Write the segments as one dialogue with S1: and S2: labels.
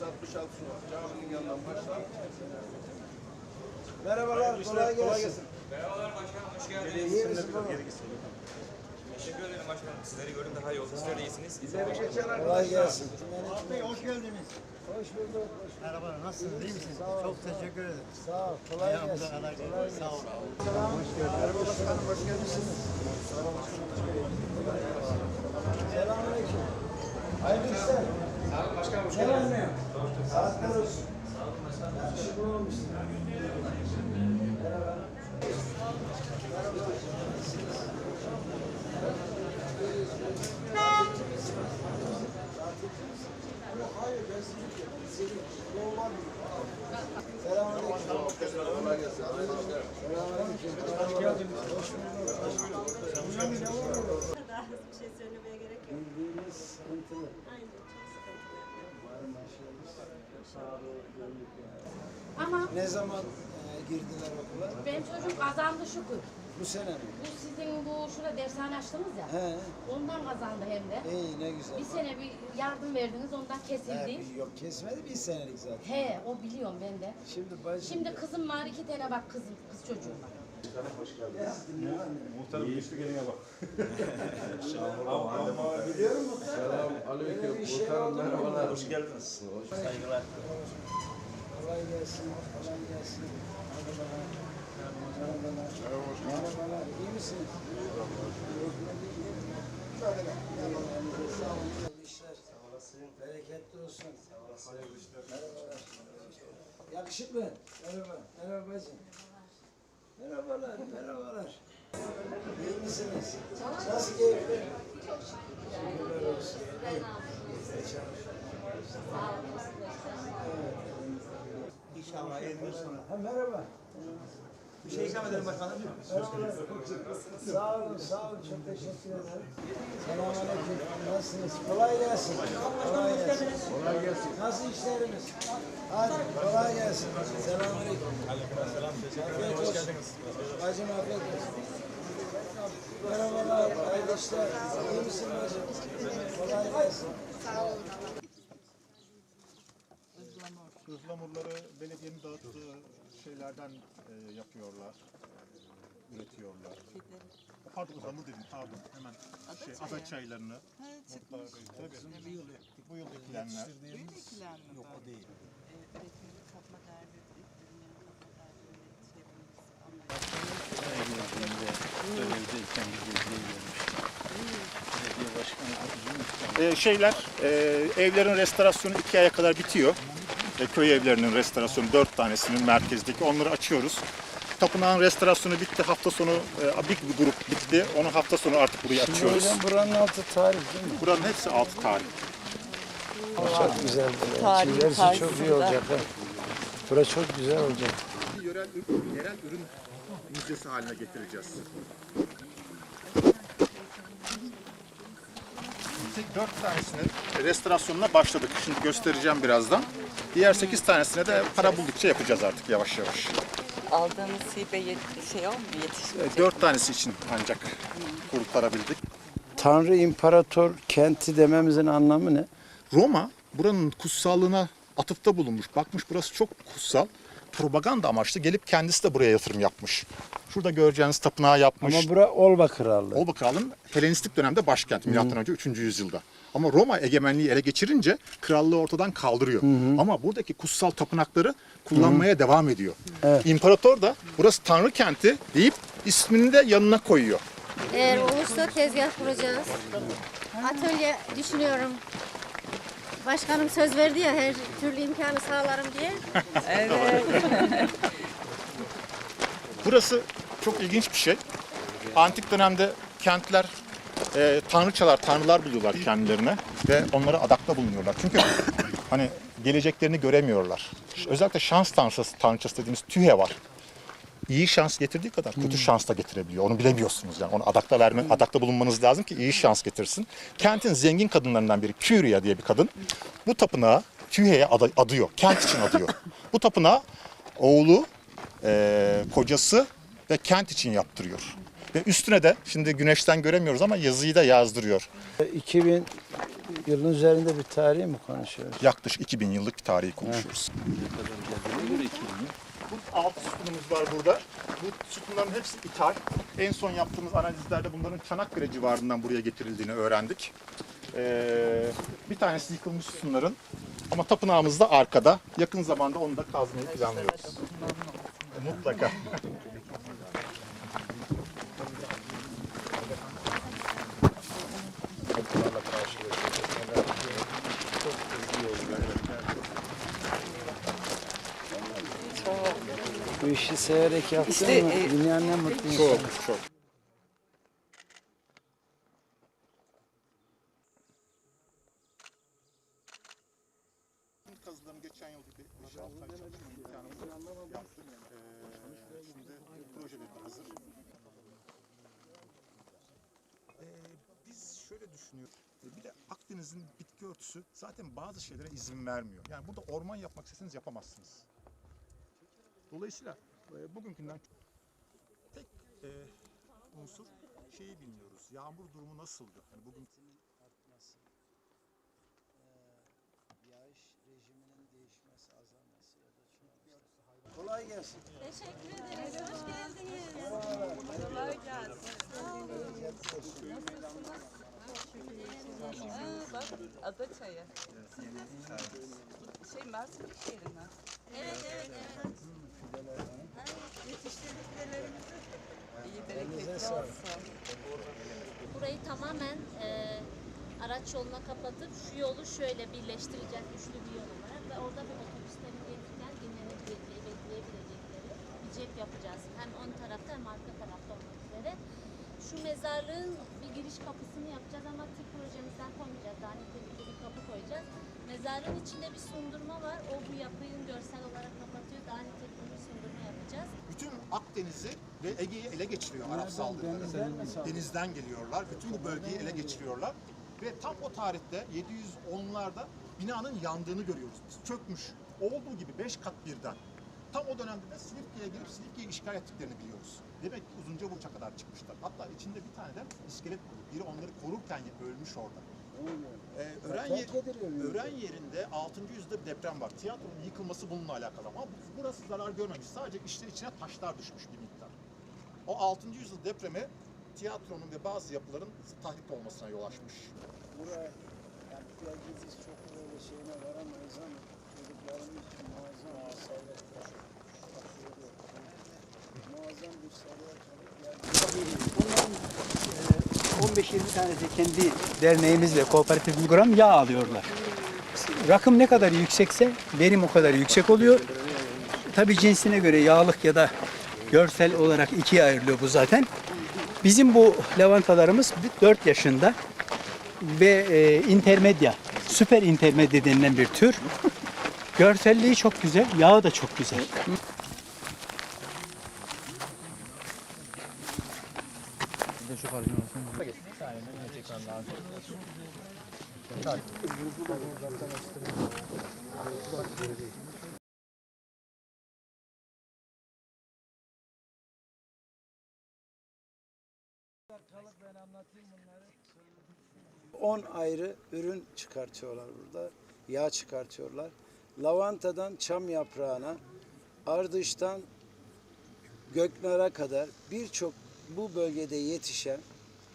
S1: Burası 66 sokak. Caminin yanından başlar.
S2: Merhabalar, kolay gelsin.
S3: Merhabalar başkanım, hoş geldiniz.
S2: İyi misin baba?
S3: Teşekkür ederim başkanım. Sizleri gördüm daha iyi oldu. Sizler de iyisiniz.
S1: Bize bir geçen
S2: Kolay
S1: arkadaşlar.
S2: gelsin.
S4: Bey hoş geldiniz.
S2: Hoş bulduk. Hoş
S4: Merhaba, nasılsınız? İyi misiniz? Çok teşekkür ederim.
S2: Sağ ol. Kolay gelsin.
S4: kadar
S2: Kolay.
S4: Sağ olun.
S2: Merhaba başkanım, hoş geldiniz. Selamünaleyküm. Hayırlı işler. Sağ olun başkanım, hoş geldiniz. Saatler olsun. Sağ olun başkanım. Yakışıklı olmuşsun. Merhaba. Selamünaleyküm.
S1: Kolay gelsin. Arkadaşlar.
S2: Selamünaleyküm. Hoş geldiniz. Hoş bulduk. Hoş bulduk.
S5: Daha hızlı bir şey söylemeye gerek yok.
S2: Bildiğiniz sıkıntılı.
S5: Aynen
S6: Ama
S2: Ne zaman e, girdiler okula?
S6: benim çocuğum kazandı şükür.
S2: Bu sene mi?
S6: Bu sizin bu şurada dershane açtınız ya.
S2: He.
S6: Ondan kazandı hem de.
S2: İyi ne güzel.
S6: Bir sene bir yardım verdiniz ondan kesildi.
S2: bir- yok kesmedi bir senelik zaten.
S6: He o biliyorum ben de.
S2: Şimdi bacım.
S6: Şimdi kızım var iki tane bak kızım kız çocuğum var.
S7: Muhtarım geçti gene bak.
S2: Biliyor musun?
S1: Selam aleyküm. Muhtarım
S2: mu?
S1: merhabalar.
S7: Hoş geldiniz. Saygılar.
S2: Kolay gelsin. Kolay gelsin. Merhabalar. Merhabalar. İyi misiniz? Hayırlı işler. Sağ olasın. Bereketli olsun. Sağ olasın. Hayırlı işler. Merhabalar. Yakışıklı. Merhaba. Merhaba bacım. Merhabalar. Merhabalar. İyi misiniz? Nasıl keyifli? Şükürler olsun. İyi.
S4: İnşallah eliniz sonra.
S2: Ha, merhaba.
S4: Bir şey ikram edelim başkanım.
S2: Merhabalar. Sağ olun, sağ olun. Çok teşekkür ederim. Selamünaleyküm. Nasılsınız? Kolay gelsin. Kolay gelsin. Kolay gelsin. Nasıl işlerimiz? Hadi kolay gelsin. Selamünaleyküm. Aleykümselam. Hoş geldiniz. Bacım afiyet olsun. Merhabalar. Hayırlı işler. İyi misin bacım? Kolay gelsin.
S7: Ihlamurları belediyenin dağıttığı şeylerden e, yapıyorlar. Üretiyorlar. Pardon ıhlamur dedim pardon hemen. Şey, ada çaylarını. Muhtar Bey, tabii. Bu yıl ektik. Bu yıl ekilenler.
S8: Yok o değil. Üretimini katma değerli, ürünlerin katma değerli
S7: E, şeyler, e, evlerin restorasyonu iki aya kadar bitiyor. E, köy evlerinin restorasyonu dört tanesinin merkezdeki onları açıyoruz. Tapınağın restorasyonu bitti. Hafta sonu e, bir grup bitti. Onu hafta sonu artık buraya açıyoruz.
S2: buranın altı tarih değil mi?
S7: Buranın hepsi altı tarih.
S2: Çok güzel.
S8: Tarihi
S2: çok iyi
S8: karşısında.
S2: olacak. ha. Bura çok güzel olacak.
S7: Yerel, ürün- yerel ürün müzesi haline getireceğiz. Tek dört tanesinin restorasyonuna başladık. Şimdi göstereceğim birazdan. Diğer sekiz tanesine de para buldukça yapacağız artık yavaş yavaş.
S8: Aldığınız hibe yet- şey olmuyor, yetişmeyecek.
S7: E, Dört tanesi için ancak kurtarabildik.
S2: Tanrı İmparator kenti dememizin anlamı ne?
S7: Roma buranın kutsallığına atıfta bulunmuş. Bakmış burası çok kutsal. Propaganda amaçlı gelip kendisi de buraya yatırım yapmış. Şurada göreceğiniz tapınağı yapmış.
S2: Ama bura Olba Krallığı.
S7: Olba Krallığı'nın Helenistik dönemde başkenti milattan önce 3. yüzyılda. Ama Roma egemenliği ele geçirince krallığı ortadan kaldırıyor. Ama buradaki kutsal tapınakları kullanmaya devam ediyor. İmparator da burası Tanrı kenti deyip ismini de yanına koyuyor.
S9: Eğer olursa tezgah kuracağız. Atölye düşünüyorum. Başkanım söz verdi ya her türlü imkanı sağlarım diye.
S7: Burası çok ilginç bir şey. Antik dönemde kentler e, tanrıçalar, tanrılar buluyorlar kendilerine ve onlara adakta bulunuyorlar. Çünkü hani geleceklerini göremiyorlar. Özellikle şans tanrıçası, tanrıçası dediğimiz Tühe var. İyi şans getirdiği kadar kötü şans da getirebiliyor. Onu bilemiyorsunuz yani. Onu adakta verme, adakta bulunmanız lazım ki iyi şans getirsin. Kentin zengin kadınlarından biri Kyria diye bir kadın. Bu tapınağı Tühe'ye ada- adıyor. Kent için adıyor. Bu tapınağı oğlu, e, kocası ve kent için yaptırıyor. Ve üstüne de şimdi güneşten göremiyoruz ama yazıyı da yazdırıyor.
S2: 2000 yılın üzerinde bir tarihi mi konuşuyoruz?
S7: Yaklaşık 2000 yıllık bir tarihi konuşuyoruz. Altı sütunumuz var burada. Bu sütunların hepsi ithal. En son yaptığımız analizlerde bunların Çanakkale civarından buraya getirildiğini öğrendik. Ee, bir tanesi yıkılmış sütunların. Ama tapınağımız da arkada. Yakın zamanda onu da kazmayı planlıyoruz. Mutlaka.
S2: Bu işi severek yaptın
S8: İşte,
S2: mı?
S8: e,
S2: Dünyanın en mutlu
S7: Çok
S2: insanı.
S7: çok. Kazılarını geçen yıl gibi 5-6 ay çalışma imkanımız yaptık. Ee, şimdi proje de hazır. Ee, biz şöyle düşünüyoruz. Bir de Akdeniz'in bitki örtüsü zaten bazı şeylere izin vermiyor. Yani burada orman yapmak isteseniz yapamazsınız. Dolayısıyla e, bugünkünden tek e, unsur şeyi bilmiyoruz. Yağmur durumu nasıldı? Hani bugün
S2: Yağış rejiminin değişmesi, azalması ya da çoğalması. Kolay gelsin.
S5: Teşekkür ederiz. Hoş geldiniz. Kolay gelsin.
S8: Aa, bak ada çayı. Şey Mersin şehrinden.
S5: Evet evet evet. Yetiştirdiklerimizi.
S8: İyi bereketli olsun.
S6: Burayı tamamen e, araç yoluna kapatıp şu yolu şöyle birleştireceğiz üçlü bir yol olarak ve orada bir otobüslerin gelirken dinlenebileceği, bekleyebilecekleri bir cep yapacağız. Hem ön tarafta hem arka tarafta olmak üzere. Şu mezarlığın bir giriş kapısını yapacağız ama tip projemizden koymayacağız. Daha koyacağız. Mezarlığın içinde bir sundurma var. O bu yapıyı görsel olarak kapatıyor. Daha nitelikli bir sundurma yapacağız.
S7: bütün Akdeniz'i ve Ege'yi ele geçiriyor Arap saldırıları.
S2: denizden?
S7: Denizden geliyorlar. Bütün bu bölgeyi ele geçiriyorlar. Ve tam o tarihte 710'larda binanın yandığını görüyoruz biz. Çökmüş. Olduğu gibi 5 kat birden. Tam o dönemde de Silifke'ye girip Silifke'yi işgal ettiklerini biliyoruz. Demek ki uzunca burça kadar çıkmışlar. Hatta içinde bir tane de iskelet bulup biri onları korurken ölmüş orada. Ee, öğren,
S2: Terk ediliyor
S7: ye-
S2: muydu?
S7: öğren yerinde 6. yüzyılda bir deprem var. Tiyatronun yıkılması bununla alakalı ama bu- burası zarar görmemiş. Sadece içler içine taşlar düşmüş bir miktar. O 6. yüzyıl depremi tiyatronun ve bazı yapıların tahrip olmasına yol açmış.
S2: Buraya yani çok böyle şeyine varamayız ama çocuklarımız için muazzam bir servet. Muazzam bir servet.
S4: Bunların e, 15-20 tanesi kendi derneğimizle kooperatif uygulama yağ alıyorlar. Rakım ne kadar yüksekse verim o kadar yüksek oluyor. Tabii cinsine göre yağlık ya da görsel olarak ikiye ayrılıyor bu zaten. Bizim bu lavantalarımız 4 yaşında ve e, intermedya, süper intermedya denilen bir tür. Görselliği çok güzel, yağı da çok güzel.
S2: Bunları. 10 ayrı ürün çıkartıyorlar burada. Yağ çıkartıyorlar. Lavantadan çam yaprağına, ardıştan göknara kadar birçok bu bölgede yetişen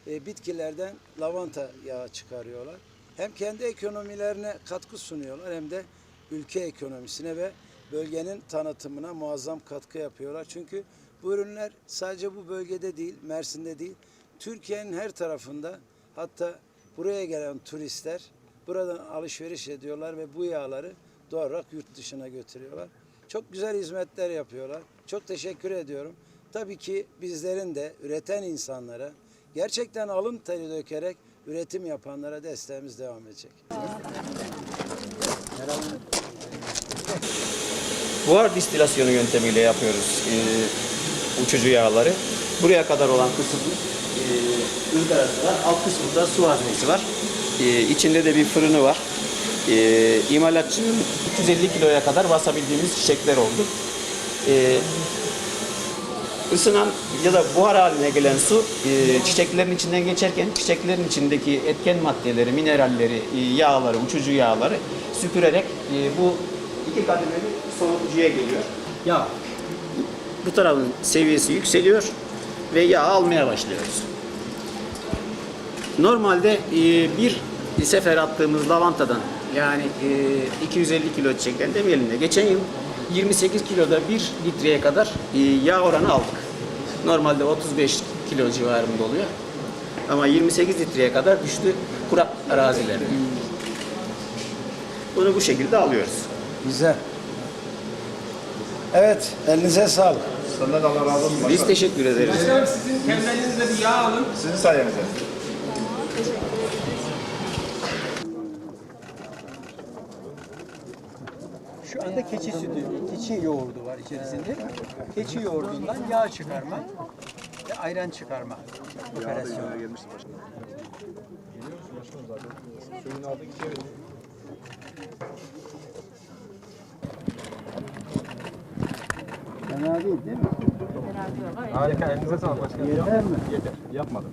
S2: e, bitkilerden lavanta yağı çıkarıyorlar. Hem kendi ekonomilerine katkı sunuyorlar hem de ülke ekonomisine ve bölgenin tanıtımına muazzam katkı yapıyorlar. Çünkü bu ürünler sadece bu bölgede değil, Mersin'de değil, Türkiye'nin her tarafında hatta buraya gelen turistler buradan alışveriş ediyorlar ve bu yağları doğal olarak yurt dışına götürüyorlar. Çok güzel hizmetler yapıyorlar. Çok teşekkür ediyorum. Tabii ki bizlerin de üreten insanlara gerçekten alın teri dökerek üretim yapanlara desteğimiz devam edecek.
S10: Buhar distilasyonu yöntemiyle yapıyoruz e, uçucu yağları. Buraya kadar olan kısım e, var. Alt kısmında su haznesi var. E, içinde de bir fırını var. E, imalatçının 350 kiloya kadar basabildiğimiz çiçekler oldu. E, ısınan ya da buhar haline gelen su e, çiçeklerin içinden geçerken çiçeklerin içindeki etken maddeleri, mineralleri, e, yağları, uçucu yağları süpürerek e, bu iki kademeli soğutucuya geliyor. Yağ bu tarafın seviyesi yükseliyor ve yağ almaya başlıyoruz. Normalde bir sefer attığımız lavantadan yani e, 250 kilo çiçekten demeyelim de geçen yıl 28 kiloda 1 litreye kadar yağ oranı aldık. Normalde 35 kilo civarında oluyor. Ama 28 litreye kadar düştü kurak arazilerde. Bunu bu şekilde alıyoruz.
S2: Güzel. Evet, elinize sağlık.
S7: Senden Allah razı olsun.
S10: Biz teşekkür ederiz.
S4: Sizin kendinizde bir yağ alın.
S7: Sizin sayenizde.
S4: Şu anda keçi sütü, keçi yoğurdu var içerisinde. Keçi yoğurdundan yağ çıkarma ve ayran çıkarma operasyonu. Fena değil değil mi?
S3: Harika elinize sağlık başkanım.
S4: Yeter mi?
S3: Yapmadım.